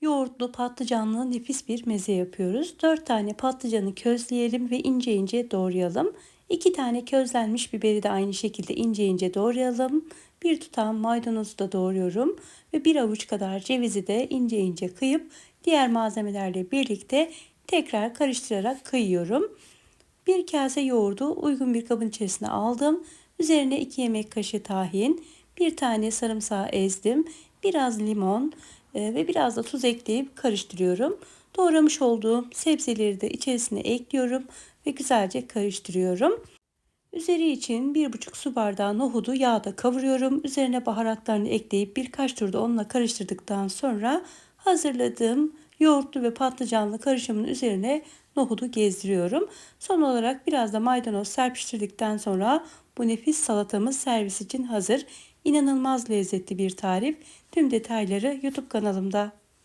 Yoğurtlu patlıcanlı nefis bir meze yapıyoruz. 4 tane patlıcanı közleyelim ve ince ince doğrayalım. 2 tane közlenmiş biberi de aynı şekilde ince ince doğrayalım. Bir tutam maydanozu da doğruyorum ve bir avuç kadar cevizi de ince ince kıyıp diğer malzemelerle birlikte tekrar karıştırarak kıyıyorum. Bir kase yoğurdu uygun bir kabın içerisine aldım. Üzerine 2 yemek kaşığı tahin, bir tane sarımsağı ezdim, biraz limon ve biraz da tuz ekleyip karıştırıyorum. Doğramış olduğum sebzeleri de içerisine ekliyorum ve güzelce karıştırıyorum. Üzeri için 1,5 su bardağı nohudu yağda kavuruyorum. Üzerine baharatlarını ekleyip birkaç turda onunla karıştırdıktan sonra hazırladığım yoğurtlu ve patlıcanlı karışımın üzerine nohudu gezdiriyorum. Son olarak biraz da maydanoz serpiştirdikten sonra bu nefis salatamız servis için hazır. İnanılmaz lezzetli bir tarif. Tüm detayları YouTube kanalımda.